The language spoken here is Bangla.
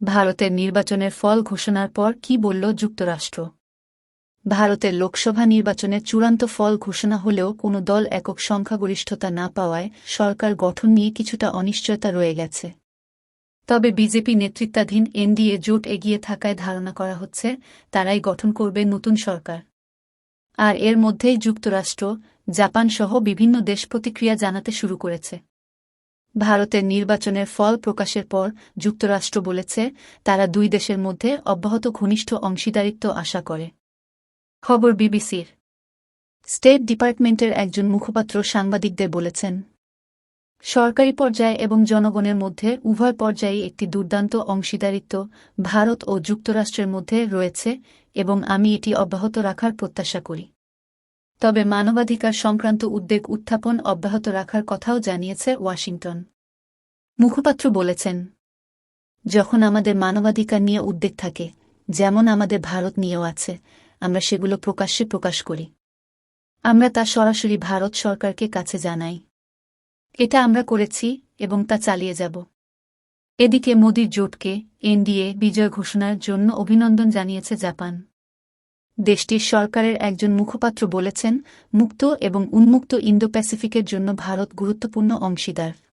ভারতের নির্বাচনের ফল ঘোষণার পর কি বলল যুক্তরাষ্ট্র? ভারতের লোকসভা নির্বাচনের চূড়ান্ত ফল ঘোষণা হলেও কোনো দল একক সংখ্যাগরিষ্ঠতা না পাওয়ায় সরকার গঠন নিয়ে কিছুটা অনিশ্চয়তা রয়ে গেছে। তবে বিজেপি নেতৃত্বাধীন এনডিএ জোট এগিয়ে থাকায় ধারণা করা হচ্ছে তারাই গঠন করবে নতুন সরকার। আর এর মধ্যেই যুক্তরাষ্ট্র জাপান সহ বিভিন্ন দেশ প্রতিক্রিয়া জানাতে শুরু করেছে। ভারতের নির্বাচনের ফল প্রকাশের পর যুক্তরাষ্ট্র বলেছে, তারা দুই দেশের মধ্যে অব্যাহত ঘনিষ্ঠ অংশীদারিত্ব আশা করে। খবর বিবিসির। স্টেট ডিপার্টমেন্টের একজন মুখপাত্র সাংবাদিকদের বলেছেন, সরকারি পর্যায়ে এবং জনগণের মধ্যে উভয় পর্যায়ে একটি দুর্দান্ত অংশীদারিত্ব ভারত ও যুক্তরাষ্ট্রের মধ্যে রয়েছে এবং আমি এটি অব্যাহত রাখার প্রত্যাশা করি। তবে মানবাধিকার সংক্রান্ত উদ্বেগ উত্থাপন অব্যাহত রাখার কথাও জানিয়েছে ওয়াশিংটন। মুখপাত্র বলেছেন, যখন আমাদের মানবাধিকার নিয়ে উদ্বেগ থাকে, যেমন আমাদের ভারত নিয়েও আছে, আমরা সেগুলো প্রকাশ্যে প্রকাশ করি। আমরা তা সরাসরি ভারত সরকারকে কাছে জানাই। এটা আমরা করেছি এবং তা চালিয়ে যাব। এদিকে মোদির জোটকে এনডিএ বিজয় ঘোষণার জন্য অভিনন্দন জানিয়েছে জাপান। দেশটির সরকারের একজন মুখপাত্র বলেছেন মুক্ত এবং উন্মুক্ত ইন্দো প্যাসিফিকের জন্য ভারত গুরুত্বপূর্ণ অংশীদার।